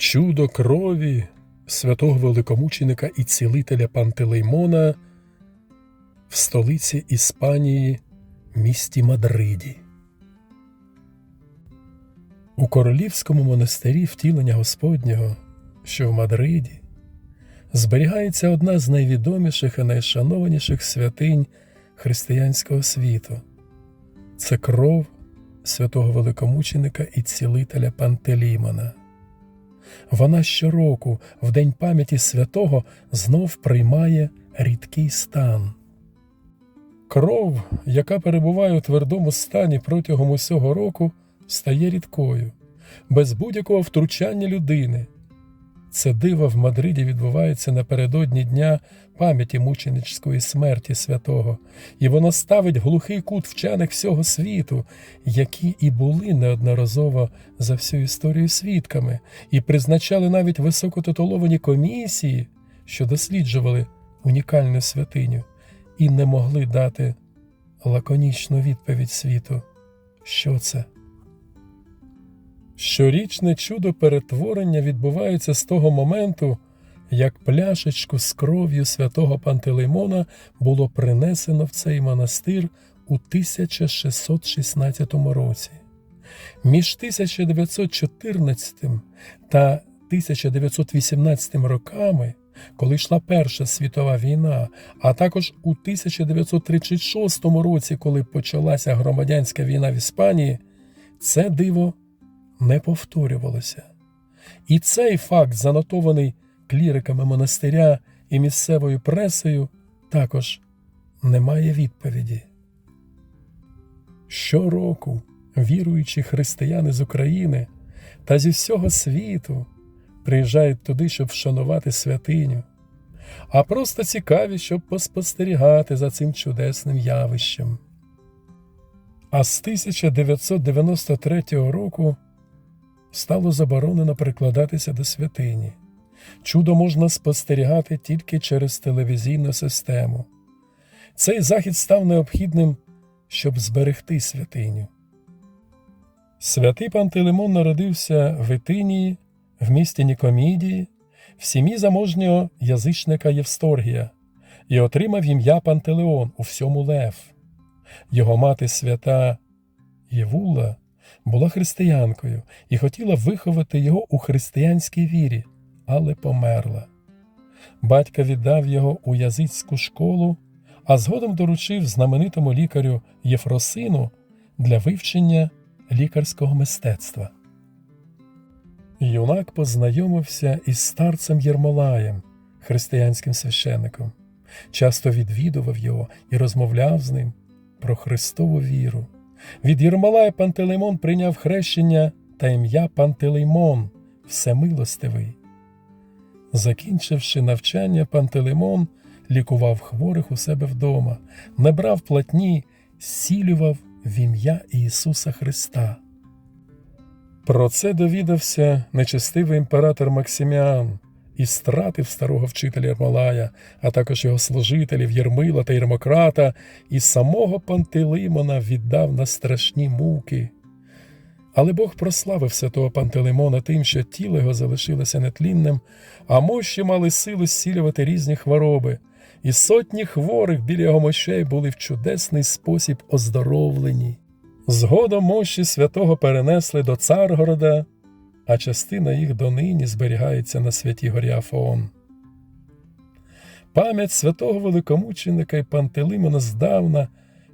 Чудо крові святого великомученика і цілителя Пантелеймона в столиці Іспанії, місті Мадриді. У королівському монастирі втілення Господнього, що в Мадриді, зберігається одна з найвідоміших і найшанованіших святинь християнського світу. Це кров святого великомученика і цілителя Пантелеймона. Вона щороку, в День пам'яті святого, знов приймає рідкий стан. Кров, яка перебуває у твердому стані протягом усього року, стає рідкою, без будь-якого втручання людини. Це диво в Мадриді відбувається напередодні дня пам'яті мученичської смерті святого, і воно ставить глухий кут вчених всього світу, які і були неодноразово за всю історію свідками, і призначали навіть високотитуловані комісії, що досліджували унікальну святиню, і не могли дати лаконічну відповідь світу. Що це? Щорічне чудо перетворення відбувається з того моменту, як пляшечку з кров'ю святого Пантелеймона було принесено в цей монастир у 1616 році. Між 1914 та 1918 роками, коли йшла Перша світова війна, а також у 1936 році, коли почалася громадянська війна в Іспанії, це диво не повторювалося. І цей факт, занотований кліриками монастиря і місцевою пресою, також не має відповіді. Щороку віруючі християни з України та зі всього світу приїжджають туди, щоб вшанувати святиню, а просто цікаві, щоб поспостерігати за цим чудесним явищем. А з 1993 року стало заборонено прикладатися до святині. Чудо можна спостерігати тільки через телевізійну систему. Цей захід став необхідним, щоб зберегти святиню. Святий Пантелеймон народився в Ітинії, в місті Нікомідії, в сім'ї заможнього язичника Євсторгія і отримав ім'я Пантелеон у всьому Лев. Його мати свята Євула була християнкою і хотіла виховати його у християнській вірі, але померла. Батько віддав його у язицьку школу, а згодом доручив знаменитому лікарю Єфросину для вивчення лікарського мистецтва. Юнак познайомився із старцем Єрмолаєм, християнським священником, часто відвідував його і розмовляв з ним про Христову віру. Від Єрмолая Пантелеймон прийняв хрещення та ім'я Пантелеймон, Всемилостивий. Закінчивши навчання, Пантелеймон лікував хворих у себе вдома, не брав платні, зцілював в ім'я Ісуса Христа. Про це довідався нечестивий імператор Максиміан і стратив старого вчителя Єрмолая, а також його служителів Єрмила та Єрмократа, і самого Пантелеймона віддав на страшні муки. Але Бог прославив святого Пантелеймона тим, що тіло його залишилося нетлінним, а мощі мали силу зцілювати різні хвороби, і сотні хворих біля його мощей були в чудесний спосіб оздоровлені. Згодом мощі святого перенесли до Царгорода, а частина їх донині зберігається на святій горі Афон. Пам'ять святого великомученика і Пантелеймона здавна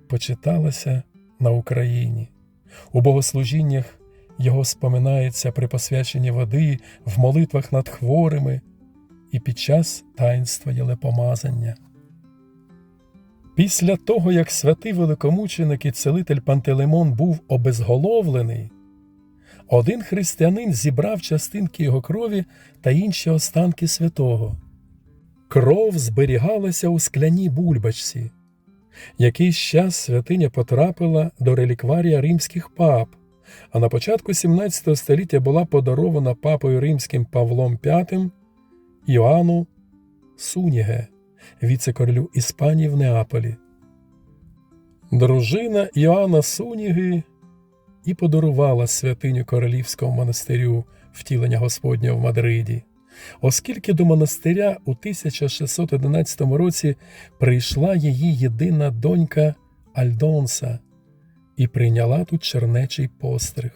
почиталася на Україні. У богослужіннях його споминається при посвяченні води, в молитвах над хворими і під час таїнства єлепомазання. Після того, як святий великомученик і целитель Пантелеймон був обезголовлений, один християнин зібрав частинки його крові та інші останки святого. Кров зберігалася у скляній бульбачці. Якийсь час святиня потрапила до релікварія римських пап, а на початку 17 століття була подарована папою римським Павлом V Іоанну Суніге, віце-королю Іспанії в Неаполі. Дружина Іоанна Суніги і подарувала святиню королівському монастирю втілення Господнього в Мадриді, оскільки до монастиря у 1611 році прийшла її єдина донька Альдонса і прийняла тут чернечий постриг.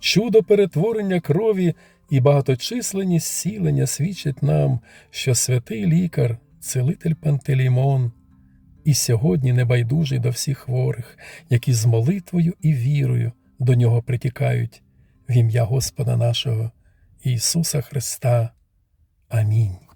Чудо перетворення крові і багаточисленні зцілення свідчать нам, що святий лікар, целитель Пантелеймон, і сьогодні небайдужий до всіх хворих, які з молитвою і вірою до нього притікають в ім'я Господа нашого Ісуса Христа. Амінь.